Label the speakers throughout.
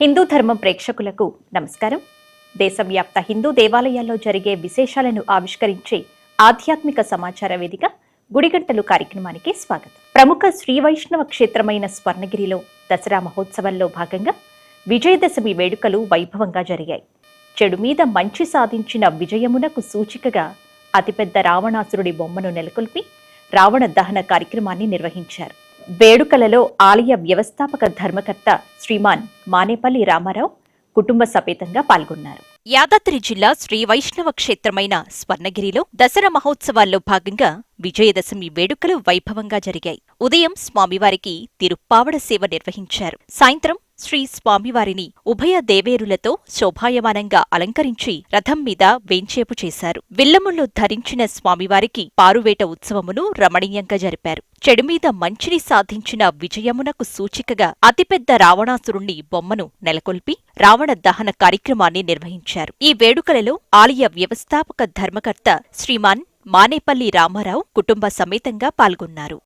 Speaker 1: హిందూ ధర్మం ప్రేక్షకులకు నమస్కారం. దేశవ్యాప్త హిందూ దేవాలయాల్లో జరిగే విశేషాలను ఆవిష్కరించే ఆధ్యాత్మిక సమాచార వేదిక గుడిగంటలు కార్యక్రమానికి స్వాగతం. ప్రముఖ శ్రీ వైష్ణవ క్షేత్రమైన స్వర్ణగిరిలో దసరా మహోత్సవంలో భాగంగా విజయదశమి వేడుకలు వైభవంగా జరిగాయి. చెడు మీద మంచి సాధించిన విజయమునకు సూచికగా అతిపెద్ద రావణాసురుడి బొమ్మను నెలకొల్పి రావణ దహన కార్యక్రమాన్ని నిర్వహించారు. వేడుకలలో ఆలయ వ్యవస్థాపక ధర్మకర్త శ్రీమాన్ మానేపల్లి రామారావు కుటుంబ సమేతంగా పాల్గొన్నారు. యాదాద్రి జిల్లా శ్రీ వైష్ణవ క్షేత్రమైన స్వర్ణగిరిలో దసరా మహోత్సవాల్లో భాగంగా విజయదశమి వేడుకలు వైభవంగా జరిగాయి. ఉదయం స్వామివారికి తిరుప్పావడ సేవ నిర్వహించారు. సాయంత్రం శ్రీ స్వామివారిని ఉభయ దేవేరులతో శోభాయమానంగా అలంకరించి రథం మీద వేంచేపు చేశారు. విల్లముళ్ళు ధరించిన స్వామివారికి పారువేట ఉత్సవమును రమణీయంగా జరిపారు. చెడుమీద మంచిని సాధించిన విజయమునకు సూచికగా అతిపెద్ద రావణాసురుణ్ణి బొమ్మను నెలకొల్పి రావణ దహన కార్యక్రమాన్ని నిర్వహించారు. ఈ వేడుకలలో ఆలయ వ్యవస్థాపక ధర్మకర్త శ్రీమాన్ మానేపల్లి రామారావు కుటుంబ సమేతంగా పాల్గొన్నారు.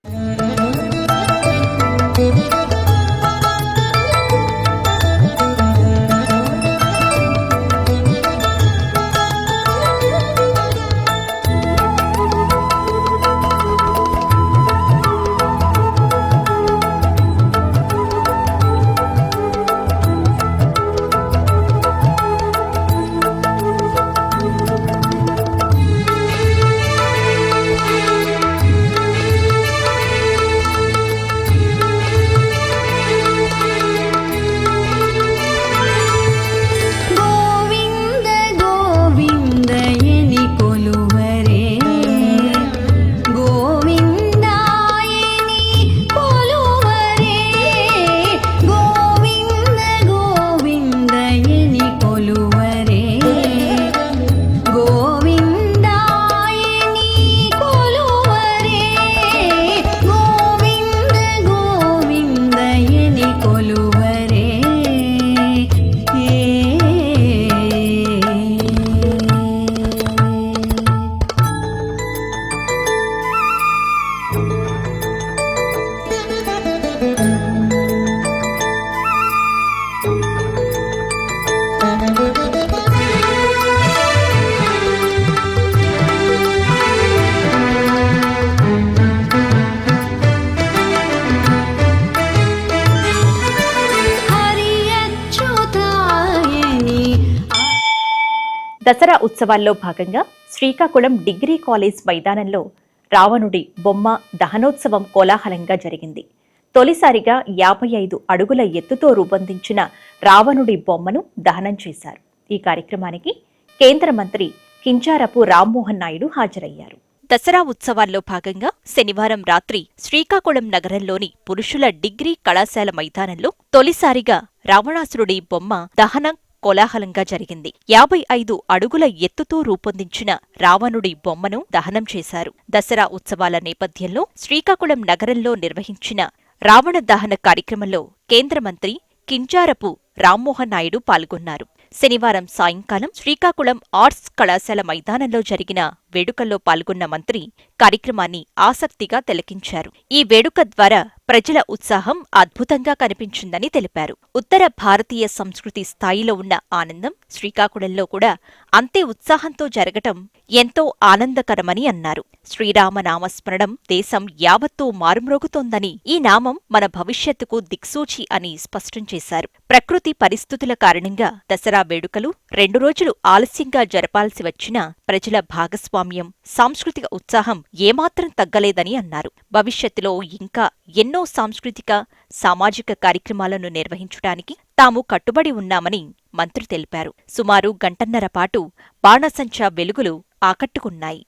Speaker 1: ఉత్సవాల్లో భాగంగా శ్రీకాకుళం డిగ్రీ కాలేజ్ మైదానంలో రావణుడి బొమ్మ దహనోత్సవం కోలాహలంగా జరిగింది. తొలిసారిగా యాభై ఐదు అడుగుల ఎత్తుతో రూపొందించిన రావణుడి బొమ్మను దహనం చేశారు. ఈ కార్యక్రమానికి కేంద్ర మంత్రి కించారపు రామ్మోహన్ నాయుడు హాజరయ్యారు. దసరా ఉత్సవాల్లో భాగంగా శనివారం రాత్రి శ్రీకాకుళం నగరంలోని పురుషుల డిగ్రీ కళాశాల మైదానంలో తొలిసారిగా రావణాసురుడి బొమ్మ దహనం కోలాహలంగా జరిగింది. యాభై ఐదు అడుగుల ఎత్తుతో రూపొందించిన రావణుడి బొమ్మను దహనం చేశారు. దసరా ఉత్సవాల నేపథ్యంలో శ్రీకాకుళం నగరంలో నిర్వహించిన రావణ దహన కార్యక్రమంలో కేంద్ర మంత్రి కింజారపు రామ్మోహన్ నాయుడు పాల్గొన్నారు. శనివారం సాయంకాలం శ్రీకాకుళం ఆర్ట్స్ కళాశాల మైదానంలో జరిగిన వేడుకల్లో పాల్గొన్న మంత్రి కార్యక్రమాన్ని ఆసక్తిగా తిలకించారు. ఈ వేడుక ద్వారా ప్రజల ఉత్సాహం అద్భుతంగా కనిపించిందని తెలిపారు. ఉత్తర భారతీయ సంస్కృతి స్థాయిలో ఉన్న ఆనందం శ్రీకాకుళంలో కూడా అంతే ఉత్సాహంతో జరగటం ఎంతో ఆనందకరమని అన్నారు. శ్రీరామ నామస్మరణం దేశం యావత్తూ మారుమ్రోగుతోందని ఈ నామం మన భవిష్యత్తుకు దిక్సూచి అని స్పష్టం చేశారు. ప్రకృతి పరిస్థితుల కారణంగా దసరా వేడుకలు రెండు రోజులు ఆలస్యంగా జరపాల్సి వచ్చినా ప్రజల భాగస్వామ్యం సాంస్కృతిక ఉత్సాహం ఏమాత్రం తగ్గలేదని అన్నారు. భవిష్యత్తులో ఇంకా ఎన్నో సాంస్కృతిక సామాజిక కార్యక్రమాలను నిర్వహించడానికి తాము కట్టుబడి ఉన్నామని మంత్రి తెలిపారు. సుమారు గంటన్నర పాటు బాణసంచా వెలుగులు ఆకట్టుకున్నాయి.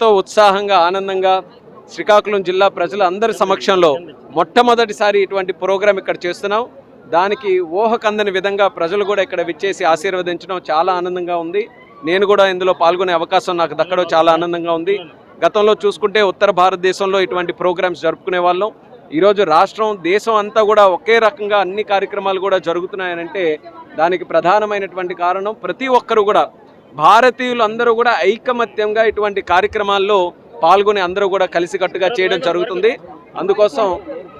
Speaker 2: ఎంతో ఉత్సాహంగా ఆనందంగా శ్రీకాకుళం జిల్లా ప్రజల అందరి సమక్షంలో మొట్టమొదటిసారి ఇటువంటి ప్రోగ్రాం ఇక్కడ చేస్తున్నాం. దానికి ఊహకందని విధంగా ప్రజలు కూడా ఇక్కడ విచ్చేసి ఆశీర్వదించడం చాలా ఆనందంగా ఉంది. నేను కూడా ఇందులో పాల్గొనే అవకాశం నాకు దక్కడం చాలా ఆనందంగా ఉంది. గతంలో చూసుకుంటే ఉత్తర భారతదేశంలో ఇటువంటి ప్రోగ్రామ్స్ జరుపుకునే వాళ్ళం. ఈరోజు రాష్ట్రం దేశం అంతా కూడా ఒకే రకంగా అన్ని కార్యక్రమాలు కూడా జరుగుతున్నాయనంటే దానికి ప్రధానమైనటువంటి కారణం ప్రతి ఒక్కరు కూడా భారతీయులు అందరూ కూడా ఐకమత్యంగా ఇటువంటి కార్యక్రమాల్లో పాల్గొని అందరూ కూడా కలిసికట్టుగా చేయడం జరుగుతుంది. అందుకోసం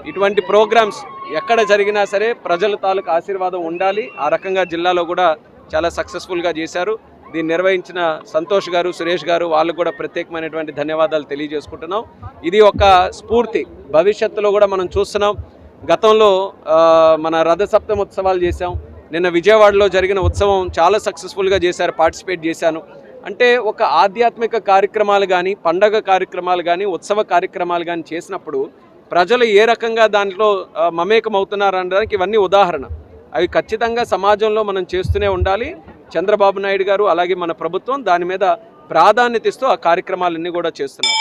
Speaker 2: ఇటువంటి ప్రోగ్రామ్స్ ఎక్కడ జరిగినా సరే ప్రజల తాలూకు ఆశీర్వాదం ఉండాలి. ఆ రకంగా జిల్లాలో కూడా చాలా సక్సెస్ఫుల్గా చేశారు. దీన్ని నిర్వహించిన సంతోష్ గారు సురేష్ గారు వాళ్ళకు కూడా ప్రత్యేకమైనటువంటి ధన్యవాదాలు తెలియజేసుకుంటున్నాం. ఇది ఒక స్ఫూర్తి. భవిష్యత్తులో కూడా మనం చూస్తున్నాం. గతంలో మన రథ ఉత్సవాలు చేశాం. నిన్న విజయవాడలో జరిగిన ఉత్సవం చాలా సక్సెస్ఫుల్గా చేశారు పార్టిసిపేట్ చేశాను. అంటే ఒక ఆధ్యాత్మిక కార్యక్రమాలు కానీ పండగ కార్యక్రమాలు కానీ ఉత్సవ కార్యక్రమాలు కానీ చేసినప్పుడు ప్రజలు ఏ రకంగా దాంట్లో మమేకం అవుతున్నారు అనడానికి ఇవన్నీ ఉదాహరణ. అవి ఖచ్చితంగా సమాజంలో మనం చేస్తూనే ఉండాలి. చంద్రబాబు నాయుడు గారు అలాగే మన ప్రభుత్వం దాని మీద ప్రాధాన్యత ఇస్తూ ఆ కార్యక్రమాలన్నీ కూడా చేస్తున్నారు.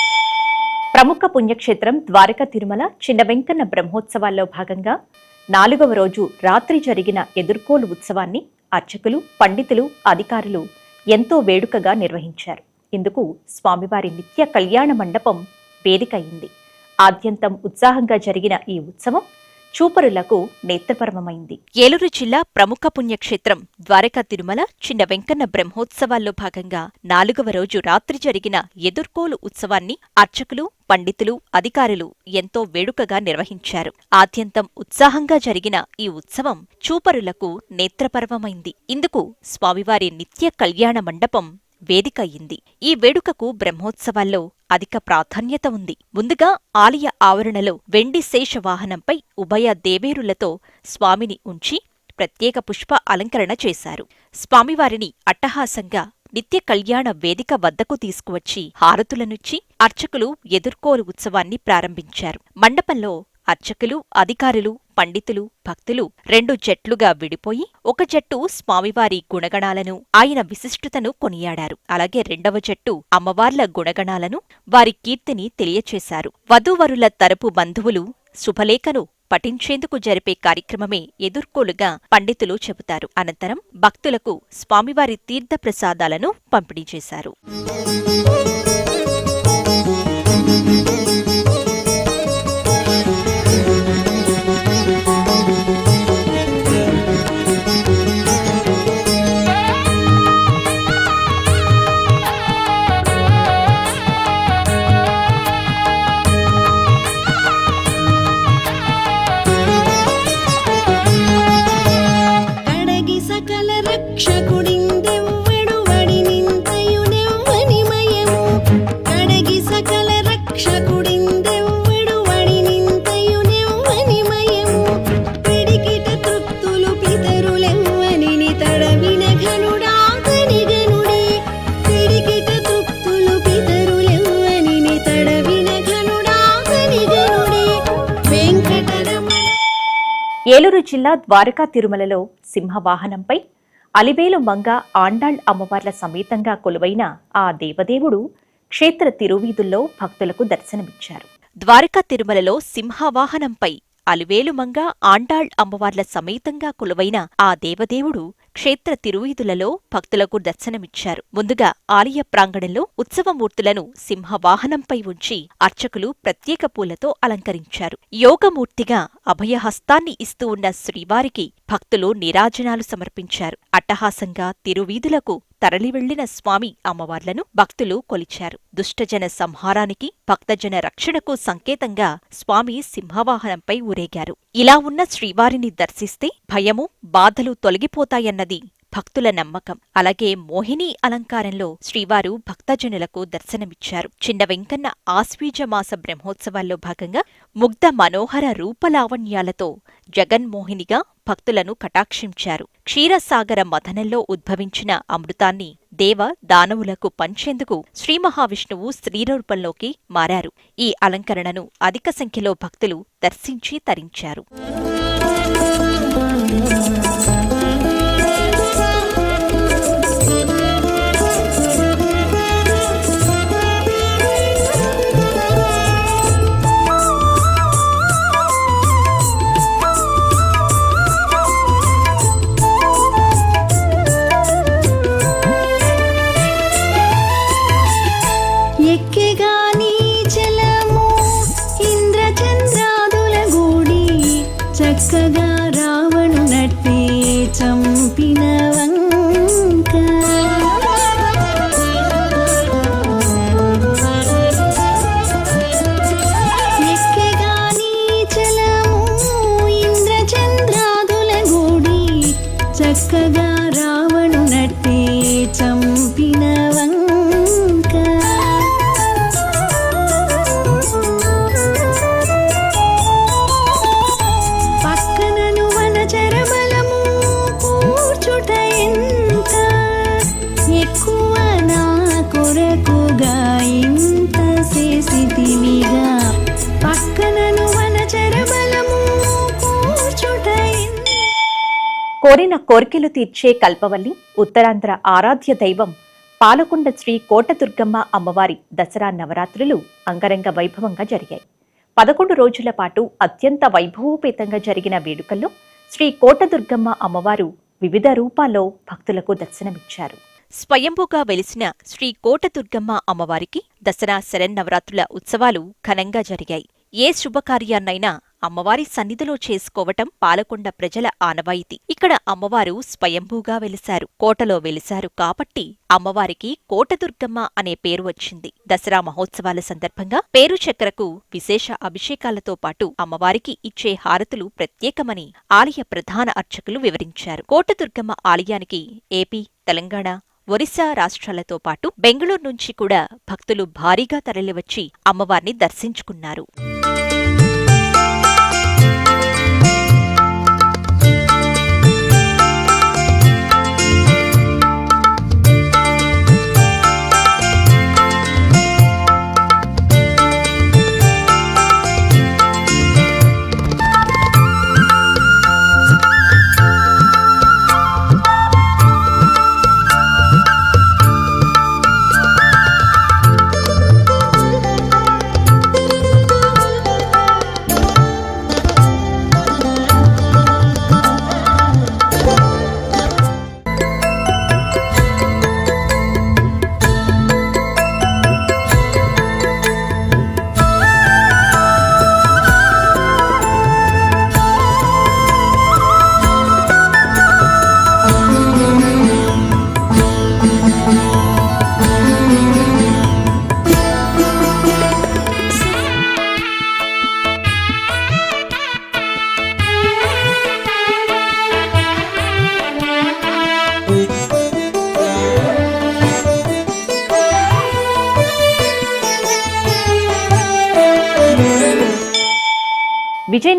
Speaker 1: ప్రముఖ పుణ్యక్షేత్రం ద్వారకా తిరుమల చిన్న వెంకన్న బ్రహ్మోత్సవాల్లో భాగంగా నాలుగవ రోజు రాత్రి జరిగిన ఎదుర్కోలు ఉత్సవాన్ని అర్చకులు పండితులు అధికారులు ఎంతో వేడుకగా నిర్వహించారు. ఇందుకు స్వామివారి నిత్య కళ్యాణ మండపం వేదిక అయింది. ఆద్యంతం ఉత్సాహంగా జరిగిన ఈ ఉత్సవం చూపరులకు నేత్రపరమమైంది ఏలూరు జిల్లా ప్రముఖ పుణ్యక్షేత్రం ద్వారకా తిరుమల చిన్న వెంకన్న బ్రహ్మోత్సవాల్లో భాగంగా నాలుగవ రోజు రాత్రి జరిగిన ఎదుర్కోలు ఉత్సవాన్ని అర్చకులు పండితులు అధికారులు ఎంతో వేడుకగా నిర్వహించారు. ఆద్యంతం ఉత్సాహంగా జరిగిన ఈ ఉత్సవం చూపరులకు నేత్రపర్వమైంది. ఇందుకు స్వామివారి నిత్య కళ్యాణ మండపం వేదిక అయింది ఈ వేడుకకు బ్రహ్మోత్సవాల్లో అధిక ప్రాధాన్యత ఉంది. ముందుగా ఆలయ ఆవరణలో వెండి శేష వాహనంపై ఉభయ దేవేరులతో స్వామిని ఉంచి ప్రత్యేక పుష్ప అలంకరణ చేశారు. స్వామివారిని అట్టహాసంగా నిత్య కళ్యాణ వేదిక వద్దకు తీసుకువచ్చి హారతులనుచ్చి అర్చకులు ఎదుర్కోలు ఉత్సవాన్ని ప్రారంభించారు. మండపంలో అర్చకులు అధికారులు పండితులు భక్తులు రెండు జట్లుగా విడిపోయి ఒక జట్టు స్వామివారి గుణగణాలను ఆయన విశిష్టతను కొనియాడారు. అలాగే రెండవ జట్టు అమ్మవార్ల గుణగణాలను వారి కీర్తిని తెలియచేశారు. వధూవరుల తరపు బంధువులు శుభలేఖను పఠించేందుకు జరిపే కార్యక్రమమే ఎదుర్కోలుగా పండితులు చెబుతారు. అనంతరం భక్తులకు స్వామివారి తీర్థప్రసాదాలను పంపిణీ చేశారు. జిల్లా ద్వారకా తిరుమలలో సింహవాహనంపై అలివేలు మంగ ఆండాళ్ అమ్మవార్ల సమేతంగా కొలువైన ఆ దేవదేవుడు క్షేత్ర తిరువీధుల్లో భక్తులకు దర్శనమిచ్చారు. ద్వారకా తిరుమలలో సింహవాహనంపై అలివేలుమంగ ఆండాళ్ అమ్మవార్ల సమేతంగా కొలువైన ఆ దేవదేవుడు క్షేత్ర తిరువీధులలో భక్తులకు దర్శనమిచ్చారు. ముందుగా ఆలయ ప్రాంగణంలో ఉత్సవమూర్తులను సింహవాహనంపై ఉంచి అర్చకులు ప్రత్యేక పూలతో అలంకరించారు. యోగమూర్తిగా అభయహస్తాన్ని ఇస్తూ ఉన్న శ్రీవారికి భక్తులు నీరాజనాలు సమర్పించారు. అట్టహాసంగా తిరువీధులకు తరలివెళ్ళిన స్వామి అమ్మవార్లను భక్తులు కొలిచారు. దుష్టజన సంహారానికి భక్తజన రక్షణకు సంకేతంగా స్వామి సింహవాహనంపై ఊరేగారు. ఇలా ఉన్న శ్రీవారిని దర్శిస్తే భయము బాధలు తొలగిపోతాయన్నది భక్తుల నమ్మకం. అలాగే మోహిని అలంకారంలో శ్రీవారు భక్తజనులకు దర్శనమిచ్చారు. చిన్న వెంకన్న ఆశ్వీజమాస బ్రహ్మోత్సవాల్లో భాగంగా ముగ్ధ మనోహర రూపలావణ్యాలతో జగన్మోహినిగా భక్తులను కటాక్షించారు. క్షీరసాగర మథనంలో ఉద్భవించిన అమృతాన్ని దేవ దానవులకు పంచేందుకు శ్రీ మహావిష్ణువు స్త్రీరూపంలోకి మారారు. ఈ అలంకరణను అధిక సంఖ్యలో భక్తులు దర్శించి తరించారు. కోరిన కోరికలు తీర్చే కల్పవల్లి ఉత్తరాంధ్ర ఆరాధ్య దైవం పాలకొండ శ్రీ కోటదుర్గమ్మ అమ్మవారి దసరా నవరాత్రులు అంగరంగ వైభవంగా జరిగాయి. పదకొండు రోజుల పాటు అత్యంత వైభవోపేతంగా జరిగిన వేడుకల్లో శ్రీ కోటదుర్గమ్మ అమ్మవారు వివిధ రూపాల్లో భక్తులకు దర్శనమిచ్చారు. స్వయంభూగా వెలిసిన శ్రీ కోటదుర్గమ్మ అమ్మవారికి దసరా శరన్నవరాత్రుల ఉత్సవాలు ఘనంగా జరిగాయి. ఏ శుభకార్యాన్నైనా అమ్మవారి సన్నిధిలో చేసుకోవటం పాలకొండ ప్రజల ఆనవాయితీ. ఇక్కడ అమ్మవారు స్వయంభూగా వెలిశారు. కోటలో వెలిశారు కాబట్టి అమ్మవారికి కోటదుర్గమ్మ అనే పేరు వచ్చింది. దసరా మహోత్సవాల సందర్భంగా పేరు చక్రకు విశేష అభిషేకాలతో పాటు అమ్మవారికి ఇచ్చే హారతులు ప్రత్యేకమని ఆలయ ప్రధాన అర్చకులు వివరించారు. కోటదుర్గమ్మ ఆలయానికి ఏపీ తెలంగాణ ఒరిస్సా రాష్ట్రాలతో పాటు బెంగళూరు నుంచి కూడా భక్తులు భారీగా తరలివచ్చి అమ్మవారిని దర్శించుకున్నారు.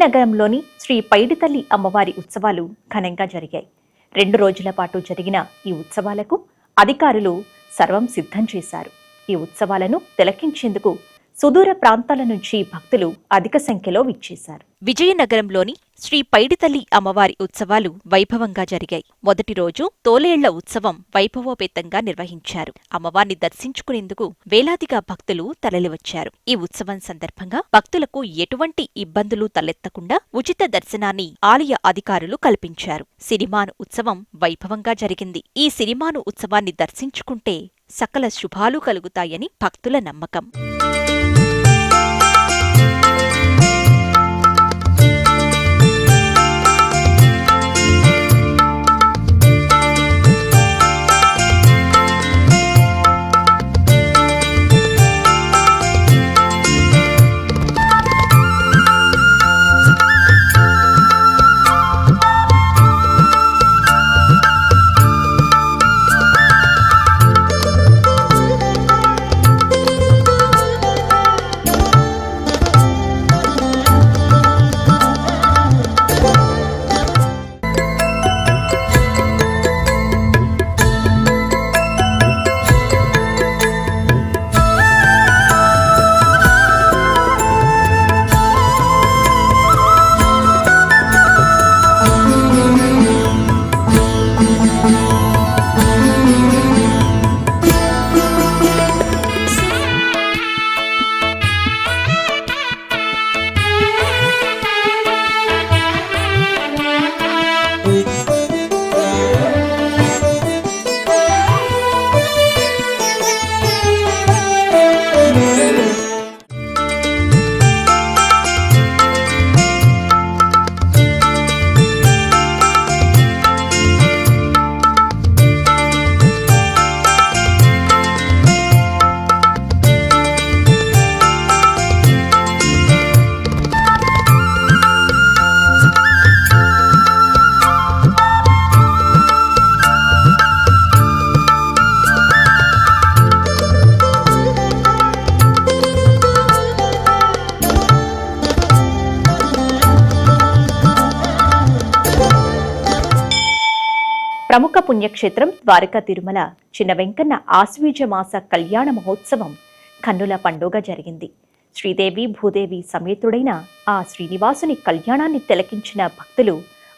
Speaker 1: విజయనగరంలోని శ్రీ పైడితల్లి అమ్మవారి ఉత్సవాలు ఘనంగా జరిగాయి. రెండు రోజుల పాటు జరిగిన ఈ ఉత్సవాలకు అధికారులు సర్వం సిద్ధం చేశారు. ఈ ఉత్సవాలను తిలకించేందుకు సుదూర ప్రాంతాల నుంచి భక్తులు అధిక సంఖ్యలో విచ్చేశారు. విజయనగరంలోని శ్రీ పైడితల్లి అమ్మవారి ఉత్సవాలు వైభవంగా జరిగాయి. మొదటి రోజు తోలేళ్ళ ఉత్సవం వైభవోపేతంగా నిర్వహించారు. అమ్మవారిని దర్శించుకునేందుకు వేలాదిగా భక్తులు తరలివచ్చారు. ఈ ఉత్సవం సందర్భంగా భక్తులకు ఎటువంటి ఇబ్బందులు తలెత్తకుండా ఉచిత దర్శనాన్ని ఆలయ అధికారులు కల్పించారు. సిరిమాను ఉత్సవం వైభవంగా జరిగింది. ఈ సిరిమాను ఉత్సవాన్ని దర్శించుకుంటే సకల శుభాలు కలుగుతాయని భక్తుల నమ్మకం. ప్రముఖ పుణ్యక్షేత్రం ద్వారకా తిరుమల. చిన్న వెంకన్న ఆశ్వీజ మాస కళ్యాణ మహోత్సవం కన్నుల పండుగ జరిగింది. శ్రీదేవి భూదేవి సమేతుడైన ఆ శ్రీనివాసుని కళ్యాణాన్ని తిలకించిన భక్తులు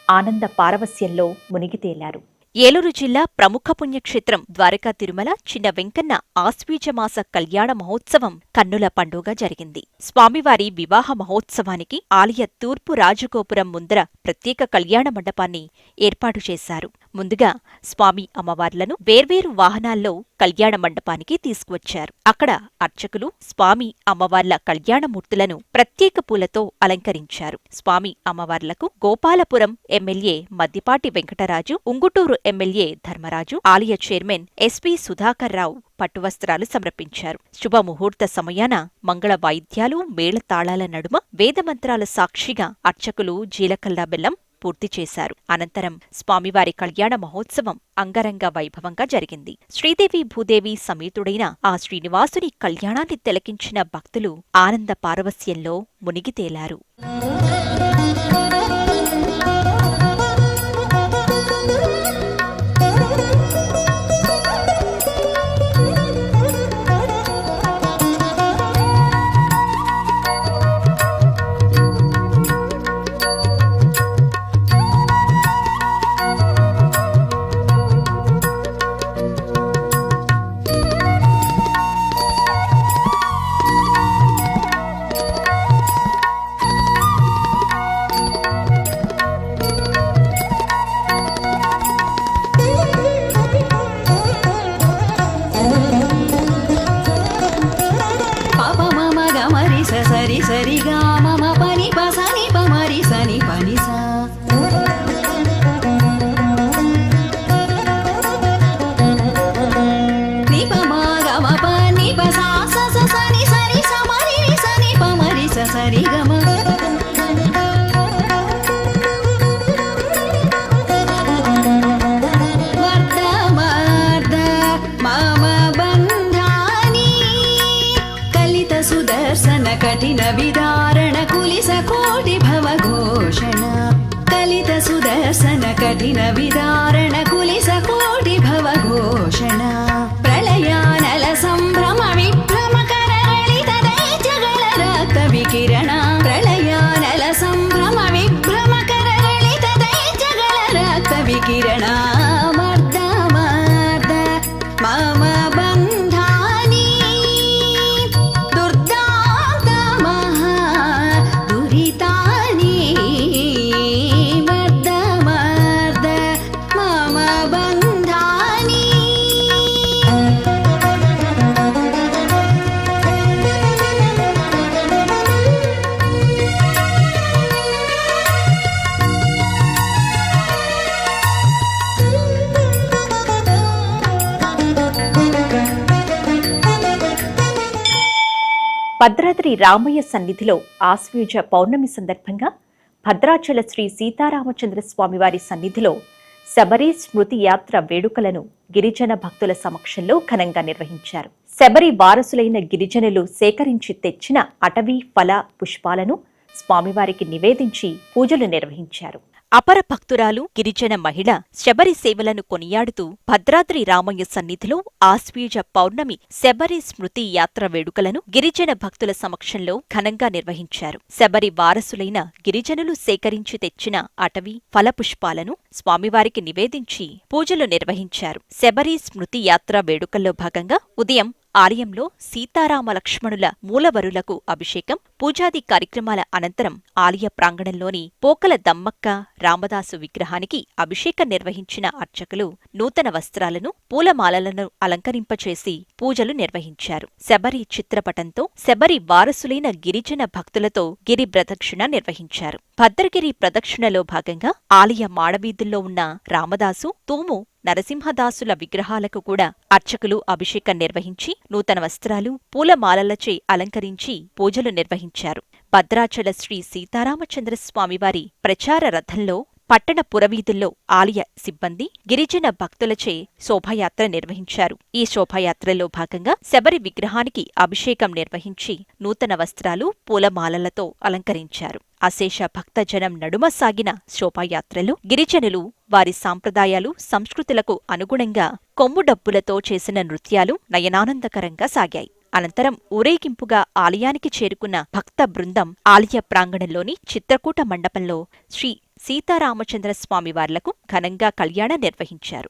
Speaker 1: ఆనంద పారవస్యంలో మునిగి తేలారు. ఏలూరు జిల్లా ప్రముఖ పుణ్యక్షేత్రం ద్వారకా తిరుమల చిన్న వెంకన్న ఆశ్వీజమాస కళ్యాణ మహోత్సవం కన్నుల పండుగ జరిగింది. స్వామివారి వివాహ మహోత్సవానికి ఆలయ తూర్పు రాజగోపురం ముందర ప్రత్యేక కళ్యాణ మండపాన్ని ఏర్పాటు చేశారు. ముందుగా స్వామి అమ్మవార్లను వేర్వేరు వాహనాల్లో కళ్యాణ మండపానికి తీసుకువచ్చారు. అక్కడ అర్చకులు స్వామి అమ్మవార్ల కళ్యాణమూర్తులను ప్రత్యేక పూలతో అలంకరించారు. స్వామి అమ్మవార్లకు గోపాలపురం ఎమ్మెల్యే మద్దిపాటి వెంకటరాజు ఉంగుటూరు ఎమ్మెల్యే ధర్మరాజు ఆలయ చైర్మన్ ఎస్పీ సుధాకర్ రావు పట్టువస్త్రాలు సమర్పించారు. శుభముహూర్త సమయాన మంగళ వాయిద్యాలు మేళతాళాల నడుమ వేదమంత్రాల సాక్షిగా అర్చకులు జీలకల్లా బెల్లం పూర్తి చేశారు. అనంతరం స్వామివారి కళ్యాణ మహోత్సవం అంగరంగ వైభవంగా జరిగింది. శ్రీదేవి భూదేవి సమేతుడైన ఆ శ్రీనివాసుని కళ్యాణాన్ని తిలకించిన భక్తులు ఆనంద పారవస్యంలో మునిగి
Speaker 3: సుదర్శన కఠిన విదారణ కులిస కోటి భవ ఘోషణ. కలిత సుదర్శన కఠిన విదారణ
Speaker 1: భద్రాద్రి రామయ్య సన్నిధిలో ఆశ్వీజ పౌర్ణమి సందర్భంగా భద్రాచల శ్రీ సీతారామచంద్ర స్వామివారి సన్నిధిలో శబరి స్మృతి యాత్ర వేడుకలను గిరిజన భక్తుల సమక్షంలో ఘనంగా నిర్వహించారు. శబరి వారసులైన గిరిజనులు సేకరించి తెచ్చిన అటవీ ఫల పుష్పాలను స్వామివారికి నివేదించి పూజలు నిర్వహించారు. అపర భక్తురాలు గిరిజన మహిళ శబరి సేవలను కొనియాడుతూ భద్రాద్రి రామయ్య సన్నిధిలో ఆశ్వీజ పౌర్ణమి శబరి స్మృతి యాత్ర వేడుకలను గిరిజన భక్తుల సమక్షంలో ఘనంగా నిర్వహించారు. శబరి వారసులైన గిరిజనులు సేకరించి తెచ్చిన అటవీ ఫలపుష్పాలను స్వామివారికి నివేదించి పూజలు నిర్వహించారు. శబరి స్మృతి యాత్ర వేడుకల్లో భాగంగా ఉదయం ఆలయంలో సీతారామ లక్ష్మణుల మూలవరులకు అభిషేకం పూజాది కార్యక్రమాల అనంతరం ఆలయ ప్రాంగణంలోని పోకల దమ్మక్క రామదాసు విగ్రహానికి అభిషేకం నిర్వహించిన అర్చకులు నూతన వస్త్రాలను పూలమాలలను అలంకరింపచేసి పూజలు నిర్వహించారు. శబరి చిత్రపటంతో శబరి వారసులైన గిరిజన భక్తులతో గిరి ప్రదక్షిణ నిర్వహించారు. భద్రగిరి ప్రదక్షిణలో భాగంగా ఆలయ మాడవీధుల్లో ఉన్న రామదాసు తూము నరసింహదాసుల విగ్రహాలకు కూడా అర్చకులు అభిషేకం నిర్వహించి నూతన వస్త్రాలు పూలమాలలచే అలంకరించి పూజలు నిర్వహించారు. భద్రాచల శ్రీ సీతారామచంద్ర స్వామివారి ప్రచార రథంలో
Speaker 3: పట్టణ పురవీధుల్లో ఆలయ సిబ్బంది గిరిజన భక్తులచే శోభాయాత్ర నిర్వహించారు. ఈ శోభాయాత్రలో భాగంగా శబరి విగ్రహానికి అభిషేకం నిర్వహించి నూతన వస్త్రాలు పూలమాలలతో అలంకరించారు. అశేష భక్తజనం నడుమ సాగిన శోభాయాత్రలో గిరిజనులు వారి సాంప్రదాయాలు సంస్కృతులకు అనుగుణంగా కొమ్ము డబ్బులతో చేసిన నృత్యాలు నయనానందకరంగా సాగాయి. అనంతరం ఊరేగింపుగా ఆలయానికి చేరుకున్న భక్త బృందం ఆలయ ప్రాంగణంలోని చిత్రకూట మండపంలో శ్రీ సీతారామచంద్ర స్వామి వార్లకు ఘనంగా కళ్యాణ నిర్వహించారు.